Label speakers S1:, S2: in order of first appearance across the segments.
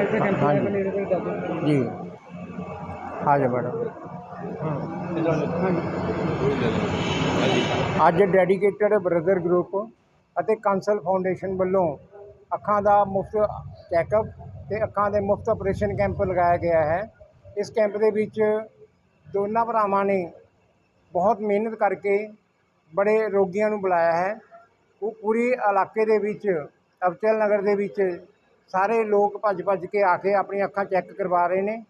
S1: ਅੱਜ ਦੇ ਕੈਂਪ
S2: ਹਾਂਜੀ।
S1: ਦੱਸ ਦਿਓ
S2: ਜੀ। ਆ ਜਾ ਮੈਡਮ। ਅੱਜ ਡੈਡੀਕੇਟਡ ਬ੍ਰਦਰ ਗਰੁੱਪ ਅਤੇ ਕੰਸਲ ਫਾਊਂਡੇਸ਼ਨ ਵੱਲੋਂ ਅੱਖਾਂ ਦਾ ਮੁਫਤ ਚੈੱਕਅਪ ਤੇ ਅੱਖਾਂ ਦੇ ਮੁਫਤ ਆਪਰੇਸ਼ਨ ਕੈਂਪ ਲਗਾਇਆ ਗਿਆ ਹੈ। ਇਸ ਕੈਂਪ ਦੇ ਵਿੱਚ ਦੋਨਾਂ ਭਰਾਵਾਂ ਨੇ ਬਹੁਤ ਮਿਹਨਤ ਕਰਕੇ ਬੜੇ ਰੋਗੀਆਂ ਨੂੰ ਬੁਲਾਇਆ ਹੈ। ਉਹ ਪੂਰੀ ਇਲਾਕੇ ਦੇ ਵਿੱਚ, ਅਬਚਲ ਨਗਰ ਦੇ ਵਿੱਚ ਸਾਰੇ ਲੋਕ ਭੱਜ ਭੱਜ ਕੇ ਆ ਕੇ ਆਪਣੀਆਂ ਅੱਖਾਂ ਚੈੱਕ ਕਰਵਾ ਰਹੇ ਨੇ।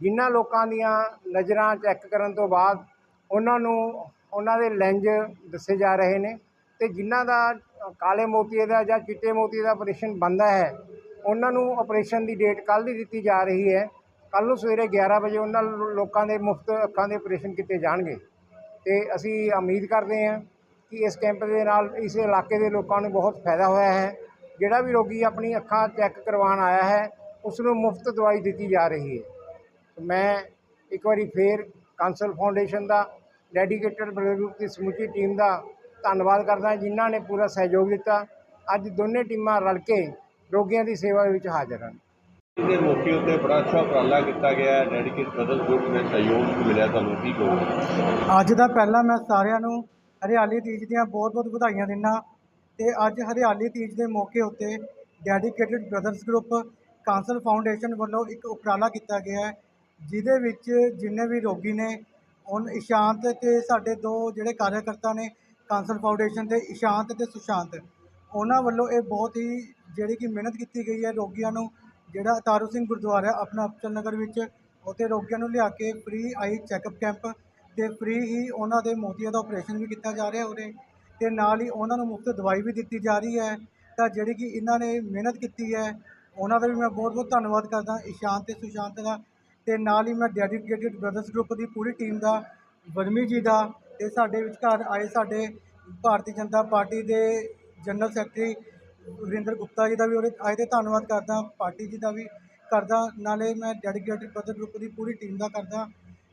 S2: ਜਿਨ੍ਹਾਂ ਲੋਕਾਂ ਦੀਆਂ ਨਜ਼ਰਾਂ ਚੈੱਕ ਕਰਨ ਤੋਂ ਬਾਅਦ ਉਹਨਾਂ ਨੂੰ ਉਹਨਾਂ ਦੇ ਲੈਂਜ ਦੱਸੇ ਜਾ ਰਹੇ ਨੇ ਤੇ ਜਿਨ੍ਹਾਂ ਦਾ ਕਾਲੇ ਮੋਤੀਏ ਦਾ ਜਾਂ ਚਿੱਟੇ ਮੋਤੀਏ ਦਾ ਆਪਰੇਸ਼ਨ ਬੰਦਾ ਹੈ, ਉਹਨਾਂ ਨੂੰ ਆਪਰੇਸ਼ਨ ਦੀ ਡੇਟ ਕੱਲ੍ਹ ਦੀ ਦਿੱਤੀ ਜਾ ਰਹੀ ਹੈ। ਕੱਲ੍ਹ ਨੂੰ ਸਵੇਰੇ 11 ਵਜੇ ਉਹਨਾਂ ਲੋਕਾਂ ਦੇ ਮੁਫਤ ਅੱਖਾਂ ਦੇ ਆਪਰੇਸ਼ਨ ਕੀਤੇ ਜਾਣਗੇ। ਤੇ ਅਸੀਂ ਉਮੀਦ ਕਰਦੇ ਹਾਂ ਕਿ ਇਸ ਕੈਂਪ ਦੇ ਨਾਲ ਇਸ ਇਲਾਕੇ ਦੇ ਲੋਕਾਂ ਨੂੰ ਬਹੁਤ ਫਾਇਦਾ ਹੋਇਆ ਹੈ। ਜਿਹੜਾ ਵੀ ਰੋਗੀ ਆਪਣੀ ਅੱਖਾਂ ਚੈੱਕ ਕਰਵਾਉਣ ਆਇਆ ਹੈ ਉਸ ਨੂੰ ਮੁਫਤ ਦਵਾਈ ਦਿੱਤੀ ਜਾ ਰਹੀ ਹੈ। ਮੈਂ ਇੱਕ ਵਾਰੀ ਫੇਰ ਕਾਂਸਲ ਫਾਊਂਡੇਸ਼ਨ ਦਾ ਡੈਡੀਕੇਟਡ ਬ੍ਰਦਰ ਗਰੁੱਪ ਦੀ ਸਮੁੱਚੀ ਟੀਮ ਦਾ ਧੰਨਵਾਦ ਕਰਦਾ ਜਿਨ੍ਹਾਂ ਨੇ ਪੂਰਾ ਸਹਿਯੋਗ ਦਿੱਤਾ। ਅੱਜ ਦੋਨੇ ਟੀਮਾਂ ਰਲ ਕੇ ਰੋਗੀਆਂ ਦੀ ਸੇਵਾ ਵਿੱਚ ਹਾਜ਼ਰ ਹਨ।
S3: ਦੇ ਮੌਕੇ ਉੱਤੇ ਬੜਾ ਅੱਛਾ ਉਪਰਾਲਾ ਕੀਤਾ ਗਿਆ ਹੈ। ਡੈਡੀਕੇਟ ਬਦਲ ਗਰੁੱਪ ਦੇ ਸਹਿਯੋਗ ਮਿਲਿਆ ਤੁਹਾਨੂੰ ਕੀ ਕਹੋਗੇ?
S4: ਅੱਜ ਦਾ ਪਹਿਲਾਂ ਮੈਂ ਸਾਰਿਆਂ ਨੂੰ ਹਰਿਆਲੀ ਤੀਜ ਦੀਆਂ ਬਹੁਤ-ਬਹੁਤ ਵਧਾਈਆਂ ਦਿੰਦਾ। ਤੇ ਅੱਜ ਹਰਿਆਲੀ ਤੀਜ ਦੇ ਮੌਕੇ ਉੱਤੇ dedicated brothers group Kansal foundation ਵੱਲੋਂ ਇੱਕ ਉਪਰਾਲਾ ਕੀਤਾ ਗਿਆ ਹੈ, ਜਿਹਦੇ ਵਿੱਚ ਜਿੰਨੇ ਵੀ ਰੋਗੀ ਨੇ ਉਹਨ ਇਸ਼ਾਂਤ ਤੇ ਸਾਡੇ ਦੋ ਜਿਹੜੇ ਕਾਰਜਕਰਤਾ ਨੇ ਕਾਂਸਲ ਫਾਊਂਡੇਸ਼ਨ ਦੇ, ਇਸ਼ਾਂਤ ਤੇ ਸੁਸ਼ਾਂਤ, ਉਹਨਾਂ ਵੱਲੋਂ ਇਹ ਬਹੁਤ ਹੀ ਜਿਹੜੀ ਕਿ ਮਿਹਨਤ ਕੀਤੀ ਗਈ ਹੈ ਰੋਗੀਆਂ ਨੂੰ, ਜਿਹੜਾ ਤਾਰੂ ਸਿੰਘ ਗੁਰਦੁਆਰਾ ਆਪਣਾ ਅਬਚਲ ਨਗਰ ਵਿੱਚ, ਉੱਥੇ ਰੋਗੀਆਂ ਨੂੰ ਲਿਆ ਕੇ ਫ੍ਰੀ ਆਈ ਚੈੱਕਅਪ ਕੈਂਪ ਤੇ ਫ੍ਰੀ ਹੀ ਉਹਨਾਂ ਦੇ ਮੋਤੀਆਂ ਦਾ ਆਪਰੇਸ਼ਨ ਵੀ ਕੀਤਾ ਜਾ ਰਿਹਾ ਉਰੇ। ਤੇ ਨਾਲ ਹੀ ਉਹਨਾਂ ਨੂੰ ਮੁਫਤ ਦਵਾਈ ਵੀ ਦਿੱਤੀ ਜਾ ਰਹੀ ਹੈ। ਤਾਂ ਜਿਹੜੀ ਕਿ ਇਹਨਾਂ ਨੇ ਮਿਹਨਤ ਕੀਤੀ ਹੈ, ਉਹਨਾਂ ਦਾ ਵੀ ਮੈਂ ਬਹੁਤ ਬਹੁਤ ਧੰਨਵਾਦ ਕਰਦਾ, ਇਸ਼ਾਂਤ ਤੇ ਸੁਸ਼ਾਂਤ ਦਾ। ਤੇ ਨਾਲ ਹੀ ਮੈਂ ਡੈਡੀਕੇਟਿਡ ਬ੍ਰਦਰਸ ਗਰੁੱਪ ਦੀ ਪੂਰੀ ਟੀਮ ਦਾ, ਵਰਮੀ ਜੀ ਦਾ ਤੇ ਸਾਡੇ ਵਿਚਕਾਰ ਆਏ ਸਾਡੇ ਭਾਰਤੀ ਜਨਤਾ ਪਾਰਟੀ ਦੇ ਜਨਰਲ ਸੈਕਟਰੀ ਵਰਿੰਦਰ ਗੁਪਤਾ ਜੀ ਦਾ ਵੀ ਉਹਦੇ ਆਏ ਤੇ ਧੰਨਵਾਦ ਕਰਦਾ, ਪਾਰਟੀ ਜੀ ਦਾ ਵੀ ਕਰਦਾ। ਨਾਲੇ ਮੈਂ ਡੈਡੀਕੇਟਿਡ ਬ੍ਰਦਰ ਗਰੁੱਪ ਦੀ ਪੂਰੀ ਟੀਮ ਦਾ ਕਰਦਾ।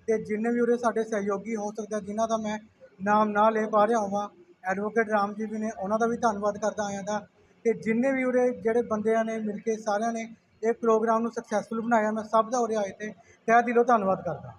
S4: ਤੇ ਜਿੰਨੇ ਵੀ ਉਹਦੇ ਸਾਡੇ ਸਹਿਯੋਗੀ ਹੋ ਸਕਦਾ, ਜਿਨ੍ਹਾਂ ਦਾ ਮੈਂ ਨਾਮ ਨਾ ਲੈ ਪਾ ਰਿਹਾ ਹਾਂ ਐਡਵੋਕੇਟ ਰਾਮ ਜੀ ਵੀ ਨੇ, ਉਹਨਾਂ ਦਾ ਵੀ ਧੰਨਵਾਦ ਕਰਦਾ ਆਇਆਂ ਦਾ। ਤੇ ਜਿੰਨੇ ਵੀ ਉਰੇ ਜਿਹੜੇ ਬੰਦਿਆਂ ਨੇ ਮਿਲ ਕੇ ਸਾਰਿਆਂ ਨੇ ਇਹ ਪ੍ਰੋਗਰਾਮ ਨੂੰ ਸਕਸੈਸਫੁਲ ਬਣਾਇਆ, ਮੈਂ ਸਭ ਦਾ ਉਰੇ ਆਏ ਤੇ ਤਹਿ ਦਿਲੋਂ ਧੰਨਵਾਦ ਕਰਦਾ।